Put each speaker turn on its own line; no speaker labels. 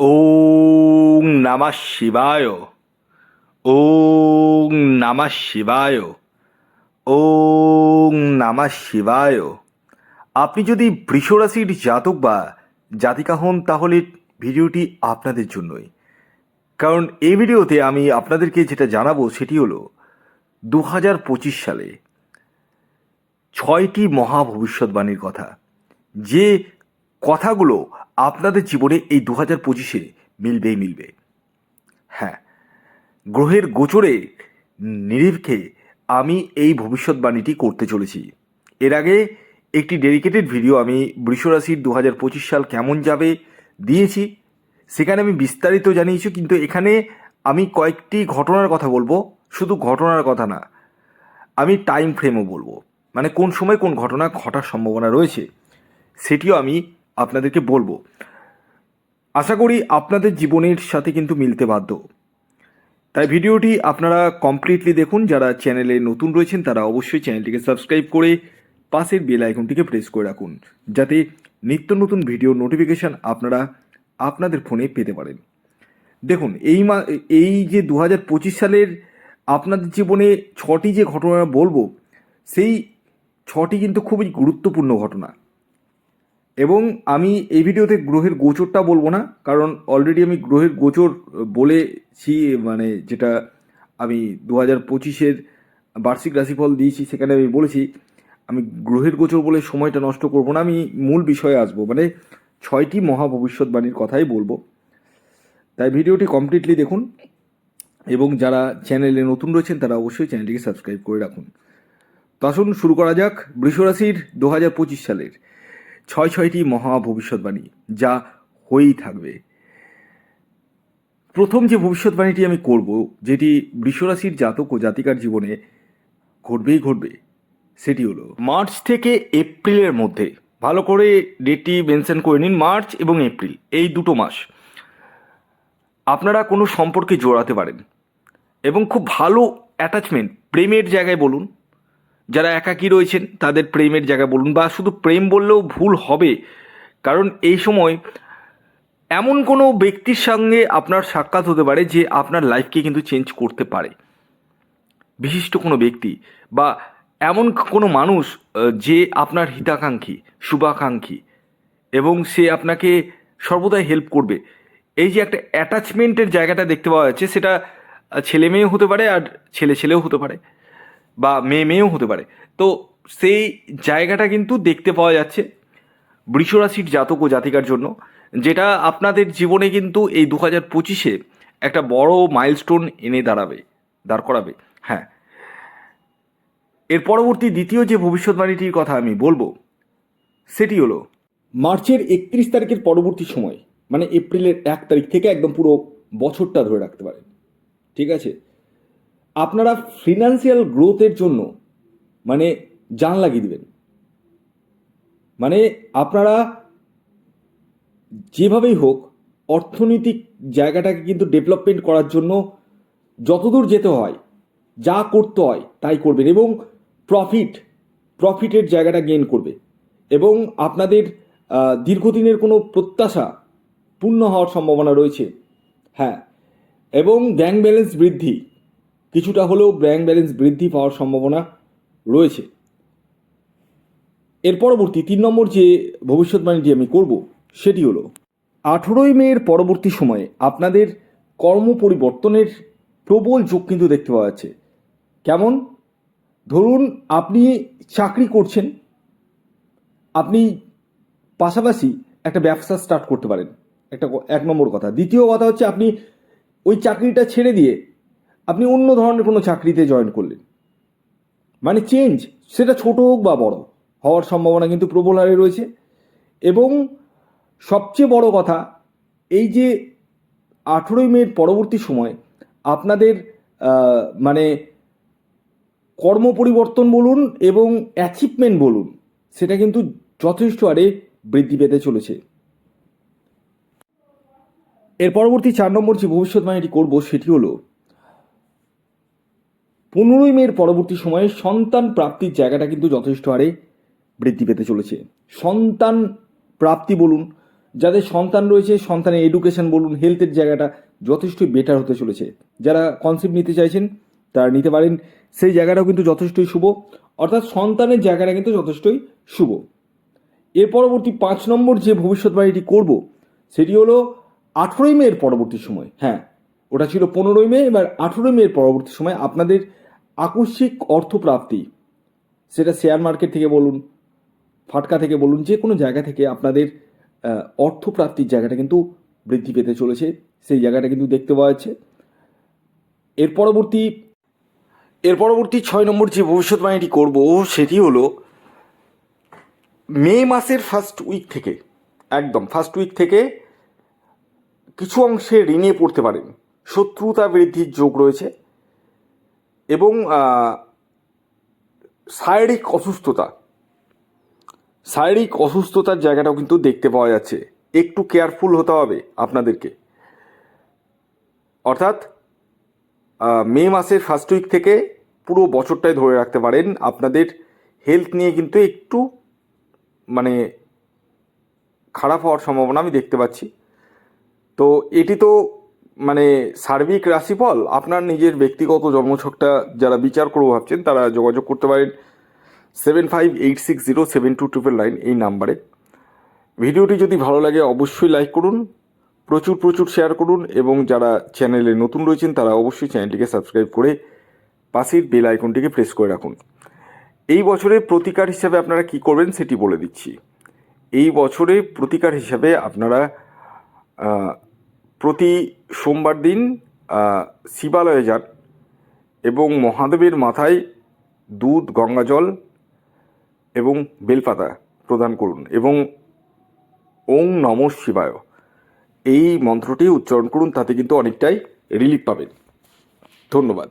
ওং নমঃ শিবায়। ওং নমঃ শিবায়। ওং নমঃ শিবায়। আপনি যদি বৃষরাশির জাতক বা জাতিকা হন, তাহলে ভিডিওটি আপনাদের জন্যই। কারণ এই ভিডিওতে আমি আপনাদেরকে যেটা জানাব, সেটি হলো দু হাজার পঁচিশ সালে ছয়টি মহা ভবিষ্যৎবাণীর কথা। যে কথাগুলো আপনাদের জীবনে এই দু হাজার পঁচিশে মিলবেই মিলবে। হ্যাঁ গ্রহের গোচরে নিরিখে আমি এই ভবিষ্যৎবাণীটি করতে চলেছি। এর আগে একটি ডেডিকেটেড ভিডিও আমি বৃষরাশির দু হাজার পঁচিশ সাল কেমন যাবে দিয়েছি, সেখানে আমি বিস্তারিত জানিয়েছি, কিন্তু এখানে আমি কয়েকটি ঘটনার কথা বলব। শুধু ঘটনার কথা না, আমি টাইম ফ্রেমও বলব। মানে কোন সময় কোন ঘটনা ঘটার সম্ভাবনা রয়েছে, সেটিও আমি আপনাদেরকে বলব। আশা করি আপনাদের জীবনের সাথে কিন্তু মিলতে বাধ্য। তাই ভিডিওটি আপনারা কমপ্লিটলি দেখুন। যারা চ্যানেলে নতুন রয়েছেন, তারা অবশ্যই চ্যানেলটিকে সাবস্ক্রাইব করে পাশের বেল আইকনটিকে প্রেস করে রাখুন। যাতে নিত্য নতুন ভিডিও নোটিফিকেশান আপনারা আপনাদের ফোনে পেতে পারেন। দেখুন, এই মা, এই যে দু হাজার পঁচিশ সালের আপনাদের জীবনে ছটি যে ঘটনা বলব, সেই ছটি কিন্তু খুবই গুরুত্বপূর্ণ ঘটনা। এবং আমি এই ভিডিওতে গ্রহের গোচরটা বলব না, কারণ অলরেডি আমি গ্রহের গোচর বলেছি মানে যেটা আমি দু হাজার পঁচিশের বার্ষিক রাশিফল দিয়েছি সেখানে আমি বলেছি, আমি গ্রহের গোচর বলে সময়টা নষ্ট করব না, আমি মূল বিষয়ে আসব মানে ছয়টি মহা ভবিষ্যৎবাণীর কথাই বলব। তাই ভিডিওটি কমপ্লিটলি দেখুন, এবং যারা চ্যানেলে নতুন রয়েছেন তারা অবশ্যই চ্যানেলটিকে সাবস্ক্রাইব করে রাখুন। তো আসুন শুরু করা যাক, বৃষরাশির দু হাজার পঁচিশ সালের। ছয় ছয়টি মহা ভবিষ্যৎবাণী যা হয়েই থাকবে। প্রথম যে ভবিষ্যৎবাণীটি আমি করব, যেটি বৃষরাশির জাতক ও জাতিকার জীবনে ঘটবেই ঘটবে, সেটি হলো মার্চ থেকে এপ্রিলের মধ্যে, ভালো করে ডেটটি মেনশন করে নিন, মার্চ এবং এপ্রিল, এই দুটো মাস। আপনারা কোনো সম্পর্কে জোড়াতে পারেন এবং খুব ভালো অ্যাটাচমেন্ট, প্রেমের জায়গায় বলুন যারা একাকী রয়েছেন, তাদের প্রেমের জায়গা বলুন বা শুধু প্রেম বললেও ভুল হবে। কারণ এই সময় এমন কোনো ব্যক্তির সঙ্গে আপনার সাক্ষাৎ হতে পারে যে আপনার লাইফকে কিন্তু চেঞ্জ করতে পারে। বিশিষ্ট কোনো ব্যক্তি বা এমন কোনো মানুষ যে আপনার হিতাকাঙ্ক্ষী, শুভাকাঙ্ক্ষী এবং সে আপনাকে সর্বদাই হেল্প করবে। এই যে একটা অ্যাটাচমেন্টের জায়গাটা দেখতে পাওয়া যাচ্ছে, সেটা ছেলে মেয়েও হতে পারে আর ছেলে ছেলেও হতে পারে। বা মেয়ে মেয়েও হতে পারে। তো সেই জায়গাটা কিন্তু দেখতে পাওয়া যাচ্ছে বৃষরাশির জাতক ও জাতিকার জন্য, যেটা আপনাদের জীবনে কিন্তু এই দু হাজার পঁচিশে একটা বড় মাইলস্টোন এনে দাঁড়াবে, দাঁড় করাবে। হ্যাঁ। এর পরবর্তী দ্বিতীয় যে ভবিষ্যৎবাণীটির কথা আমি বলব, সেটি হলো মার্চের একত্রিশ তারিখের পরবর্তী সময় মানে এপ্রিলের এক তারিখ থেকে একদম পুরো বছরটা ধরে রাখতে পারেন। ঠিক আছে? আপনারা ফিনান্সিয়াল গ্রোথের জন্য মানে জান লাগিয়ে দেবেন। মানে আপনারা যেভাবেই হোক, অর্থনৈতিক জায়গাটাকে কিন্তু ডেভেলপমেন্ট করার জন্য যতদূর যেতে হয়, যা করতে হয় তাই করবেন এবং প্রফিট প্রফিটের জায়গাটা গেইন করবে। এবং আপনাদের দীর্ঘদিনের কোনো প্রত্যাশা পূর্ণ হওয়ার সম্ভাবনা রয়েছে। হ্যাঁ এবং ব্যাংক ব্যালেন্স বৃদ্ধি। কিছুটা হলেও ব্যাংক ব্যালেন্স বৃদ্ধি পাওয়ার সম্ভাবনা রয়েছে। এর পরবর্তী তিন নম্বর যে ভবিষ্যৎবাণীটি আমি করব, সেটি হলো, আঠেরোই মেয়ের পরবর্তী সময়ে আপনাদের কর্ম পরিবর্তনের প্রবল যোগ কিন্তু দেখতে পাওয়া যাচ্ছে। কেমন? ধরুন আপনি চাকরি করছেন, আপনি পাশাপাশি একটা ব্যবসা স্টার্ট করতে পারেন। একটা এক নম্বর কথা। দ্বিতীয় কথা হচ্ছে আপনি ওই চাকরিটা ছেড়ে দিয়ে আপনি অন্য ধরনের কোনো চাকরিতে জয়েন করলেন। মানে চেঞ্জ সেটা ছোট হোক বা বড়, হওয়ার সম্ভাবনা কিন্তু প্রবল হারে রয়েছে। এবং সবচেয়ে বড় কথা, এই যে আঠেরোই মের পরবর্তী সময় আপনাদের মানে কর্ম পরিবর্তন বলুন এবং অ্যাচিভমেন্ট বলুন, সেটা কিন্তু যথেষ্ট হারে বৃদ্ধি পেতে চলেছে। এর পরবর্তী চার নম্বর যে ভবিষ্যৎবাণীটি করব, সেটি হলো পনেরোই মের পরবর্তী সময়ে সন্তান প্রাপ্তির জায়গাটা কিন্তু যথেষ্ট হারে বৃদ্ধি পেতে চলেছে। সন্তান প্রাপ্তি বলুন, যাদের সন্তান রয়েছে, সন্তানের এডুকেশন বলুন হেলথের জায়গাটা যথেষ্টই বেটার হতে চলেছে। যারা কনসেপ্ট নিতে চাইছেন, তারা নিতে পারেন। সেই জায়গাটাও কিন্তু যথেষ্টই শুভ। অর্থাৎ সন্তানের জায়গাটা কিন্তু যথেষ্টই শুভ। এর পরবর্তী পাঁচ নম্বর যে ভবিষ্যৎবাণীটি করব, সেটি হলো আঠেরোই মেয়ের পরবর্তী সময়। হ্যাঁ ওটা ছিল পনেরোই মে, এবার আঠেরোই মে পরবর্তী সময় আপনাদের আকস্মিক অর্থপ্রাপ্তি, সেটা শেয়ার মার্কেট থেকে বলুন, ফাটকা থেকে বলুন, যে কোনো জায়গা থেকে আপনাদের অর্থপ্রাপ্তির জায়গাটা কিন্তু বৃদ্ধি পেতে চলেছে, সেই জায়গাটা কিন্তু দেখতে পাওয়া যাচ্ছে। এর পরবর্তী এর পরবর্তী ছয় নম্বর যে ভবিষ্যৎবাণীটি করব, সেটি হলো মে মাসের ফার্স্ট উইক থেকে, একদম ফার্স্ট উইক থেকে কিছু অংশে ঋণে পড়তে পারেন। শত্রুতা বৃদ্ধির যোগ রয়েছে এবং শারীরিক অসুস্থতা। শারীরিক অসুস্থতার জায়গাটাও কিন্তু দেখতে পাওয়া যাচ্ছে। একটু কেয়ারফুল হতে হবে আপনাদেরকে। অর্থাৎ মে মাসের ফার্স্ট উইক থেকে পুরো বছরটাই ধরে রাখতে পারেন আপনাদের হেলথ নিয়ে কিন্তু একটু মানে খারাপ হওয়ার সম্ভাবনা আমি দেখতে পাচ্ছি। তো এটি তো মানে সার্বিক রাশিফল, আপনার নিজের ব্যক্তিগত জন্মছকটা যারা বিচার করব ভাবছেন, তারা যোগাযোগ করতে পারেন seven five eight six zero seven two triple nine এই নাম্বারে। ভিডিওটি যদি ভালো লাগে অবশ্যই লাইক করুন, প্রচুর প্রচুর শেয়ার করুন এবং যারা চ্যানেলে নতুন রয়েছেন, তারা অবশ্যই চ্যানেলটিকে সাবস্ক্রাইব করে পাশের বেল আইকনটিকে প্রেস করে রাখুন। এই বছরের প্রতিকার হিসাবে আপনারা কি করবেন সেটি বলে দিচ্ছি। এই বছরে প্রতিকার হিসাবে আপনারা প্রতি সোমবার দিন শিবালয়ে যান এবং মহাদেবের মাথায় দুধ, গঙ্গা জল এবং বেলপাতা প্রদান করুন এবং ওং নম শিবায়। এই মন্ত্রটি উচ্চারণ করুন, তাতে কিন্তু অনেকটাই রিলিফ পাবেন। ধন্যবাদ।